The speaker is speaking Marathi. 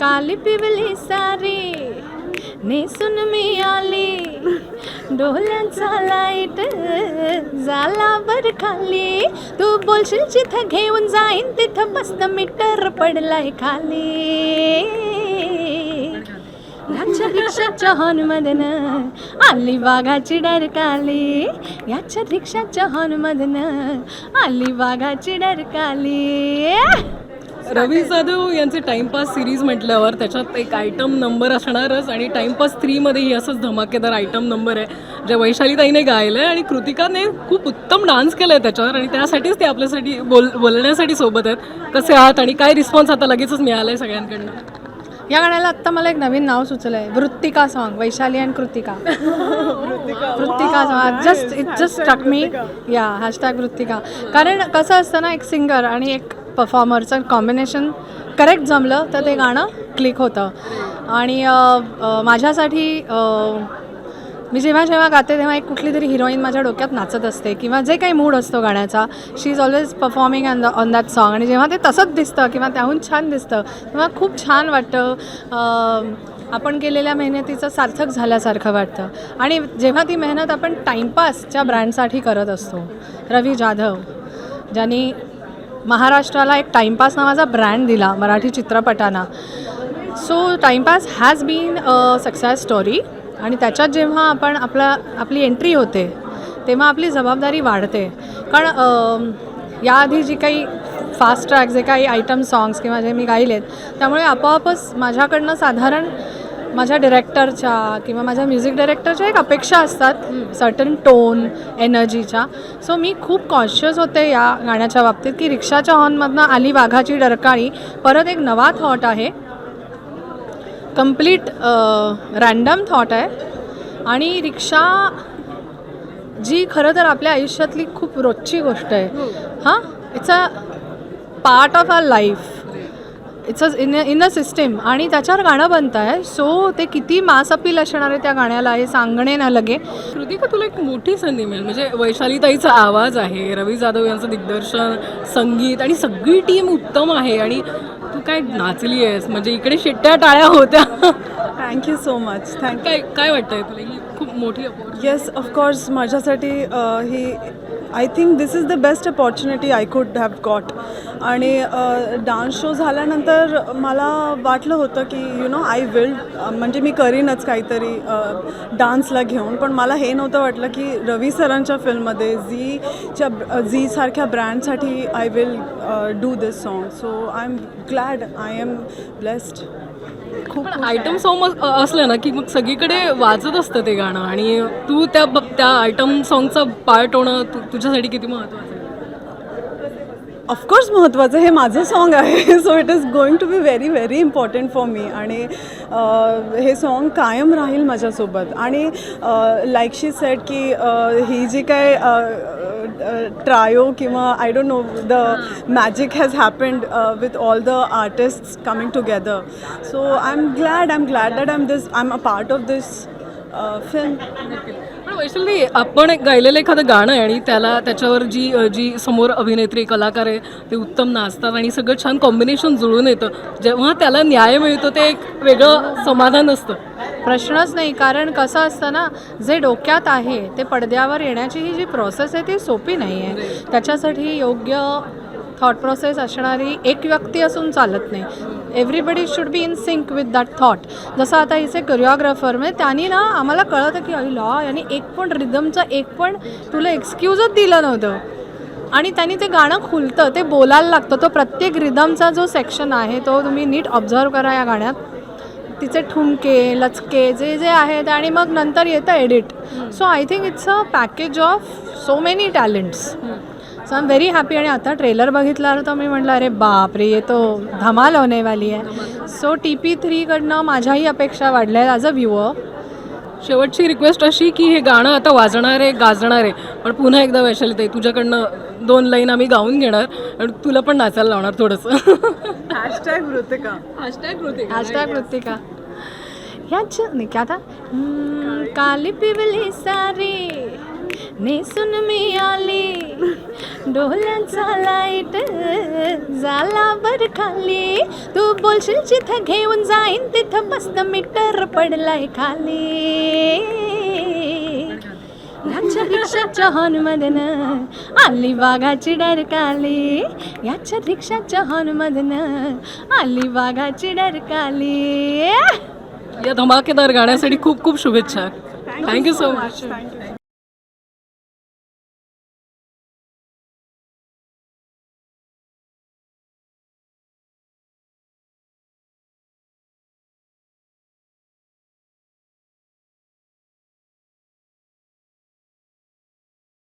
काली पिवली सारी नेसून मी आली. डोळ्यांचा लाइट झाला बर खाली. तू बोलशील जिथं घेऊन जाईन तिथं मस्त मीटर पडलाय खाली. रिक्षाच्या हॉर्नमधन आली वाघाची डरकाली. याच्या रिक्षाच्या हॉर्नमधन आली वाघाची डरकाली. रवी जाधव यांचे टाइमपास सिरीज म्हटल्यावर त्याच्यात एक आयटम नंबर असणारच आणि टाइमपास थ्रीमध्येही असंच धमाकेदार आयटम नंबर आहे जे वैशालीताईने गायलं आहे आणि कृतिकाने खूप उत्तम डान्स केला आहे त्याच्यावर आणि त्यासाठीच ते आपल्यासाठी बोल बोलण्यासाठी सोबत आहेत. कसे आहात आणि काय रिस्पॉन्स आता लगेचच मिळाला आहे सगळ्यांकडनं? या गाण्याला आत्ता मला एक नवीन नाव सुचलं आहे Vruttika song Vaishali and Krutika. Vruttika. Song just it just stuck me या हॅशटॅग वृत्तिका. कारण कसं असतं ना एक सिंगर आणि एक परफॉर्मरचं कॉम्बिनेशन करेक्ट जमलं तर ते गाणं क्लिक होतं. आणि माझ्यासाठी मी जेव्हा जेव्हा गाते तेव्हा एक कुठली तरी हिरोईन माझ्या डोक्यात नाचत असते किंवा जे काही मूड असतो गाण्याचा she is always performing on the on that song आणि जेव्हा ते तसंच दिसतं किंवा त्याहून छान दिसतं तेव्हा खूप छान वाटतं आपण केलेल्या मेहनतीचं सार्थक झाल्यासारखं वाटतं. आणि जेव्हा ती मेहनत आपण टाईमपासच्या ब्रँडसाठी करत असतो रवी जाधव ज्यांनी महाराष्ट्राला एक टाईमपास नावाचा ब्रँड दिला मराठी चित्रपटांना. So Timepass has been a success story आणि त्याच्यात जेव्हा आपण आपला आपली एंट्री होते तेव्हा आपली जबाबदारी वाढते. कारण याआधी जी काही फास्ट ट्रॅक जे काही आयटम सॉंग्स किंवा जे मी गायलेत त्यामुळे आपोआपच माझ्याकडनं साधारण माझ्या डिरेक्टरच्या किंवा माझ्या म्युझिक डायरेक्टरच्या एक अपेक्षा असतात सर्टन टोन एनर्जीच्या सो मी खूप कॉन्शियस होते या गाण्याच्या बाबतीत की रिक्षाच्या हॉर्नमधनं आली वाघाची डरकाळी परत एक नवा थॉट आहे. कंप्लीट रॅन्डम थॉट आहे. आणि रिक्षा जी खरं तर आपल्या आयुष्यातली खूप रोजची गोष्ट आहे. हां. It's a part of our life it's a in in a system आणि त्याच्यावर गाणं बनतं आहे. सो ते किती मास अपील असणार आहे त्या गाण्याला हे सांगणे ना लगे. कृतिका तुला एक मोठी संधी मिळेल. म्हणजे वैशालीताईचा आवाज आहे रवी जाधव यांचं दिग्दर्शन संगीत आणि सगळी टीम उत्तम आहे. आणि काय नाचली आहेस म्हणजे इकडे शिट्ट्या टाळ्या होत्या. थँक्यू सो मच थँक काय काय वाटतंय तुला? ही खूप मोठी अपॉर्च्युनिटी. येस ऑफकोर्स माझ्यासाठी uh, he I think this is the best opportunity I could have got. आणि डान्स शो झाल्यानंतर मला वाटलं होतं की यु नो आय विल म्हणजे मी करीनच काहीतरी डान्सला घेऊन. पण मला हे नव्हतं वाटलं की रवी सरांच्या फिल्ममध्ये झीच्या झीसारख्या ब्रँडसाठी I will do this song so I am glad I am blessed खूप आयटम सॉन्ग असलं ना की मग सगळीकडे वाजत असतं ते गाणं. आणि तू त्या त्या आयटम सॉन्गचा पार्ट होणं तु- तुझ्यासाठी किती महत्त्वाचं आहे? ऑफकोर्स महत्त्वाचं हे माझं सॉन्ग आहे. So it is going to be very very important for me आणि हे सॉन्ग कायम राहील माझ्यासोबत. आणि लाईक शी सेट की ही जी काय ट्रायो किंवा I don't know the magic has happened with all the artist coming together so I am glad I am glad that I am this I am a part of this film Vaishali आपण एक गायलेलं एखादं गाणं आहे आणि त्याला त्याच्यावर जी जी समोर अभिनेत्री कलाकार आहे ते उत्तम नाचतात आणि सगळं छान कॉम्बिनेशन जुळून येतं. जेव्हा त्याला न्याय मिळतो ते एक वेगळं समाधान असतं. प्रश्नच नाही कारण कसं असतं ना जे डोक्यात आहे ते पडद्यावर येण्याची ही जी प्रोसेस आहे ती सोपी नाही आहे. त्याच्यासाठी योग्य थॉट प्रोसेस असणारी एक व्यक्ती असून चालत नाही. Everybody should be in sync with that thought जसं आता इथे कोरिओग्राफर म्हणजे त्यांनी ना आम्हाला कळतं की अरे लॉ यांनी एक पण रिदमचं एक पण तुला एक्सक्यूजच दिलं नव्हतं. आणि त्यांनी ते गाणं खुलतं ते बोलायला लागतं. तो प्रत्येक रिदमचा जो सेक्शन आहे तो तुम्ही नीट ऑब्झर्व करा या गाण्यात. तिचे ठुमके लचके जे जे आहेत आणि मग नंतर येतं edit so I think it's a package of so many talents so I am very happy आणि आता ट्रेलर बघितल्यावर तर मी म्हटलं अरे बाप रे ये तो धमाल होणे वाली आहे सो टी पी थ्रीकडनं माझ्याही अपेक्षा वाढल्या आहेत ॲज अ व्ह्युअर शेवटची रिक्वेस्ट अशी की हे गाणं आता वाजणार आहे गाजणार आहे पण पुन्हा एकदा वैशाली ताई तुझ्याकडनं दोन लाईन आम्ही गाऊन घेणार आणि तुला पण नाचायला लावणार थोडंसं. हॅशटॅग मृतिका हॅशटॅग हॅशटॅग कृतिका ह्याच नाही का आता काली पिवली सारी नेसून मी आली डोळ्यांचा लाइट झाला बर खाली. तू बोलशील जिथं घेऊन जाईन तिथं मस्त मीटर पडलाय खाली. याच्या रिक्षाच्या हॉर्नमधन आली वाघाची डरकाली. याच्या रिक्षाच्या हॉर्नमधन आली वाघाची डरकाली. या धमाकेदार गाण्यासाठी खूप खूप शुभेच्छा. Thank you so much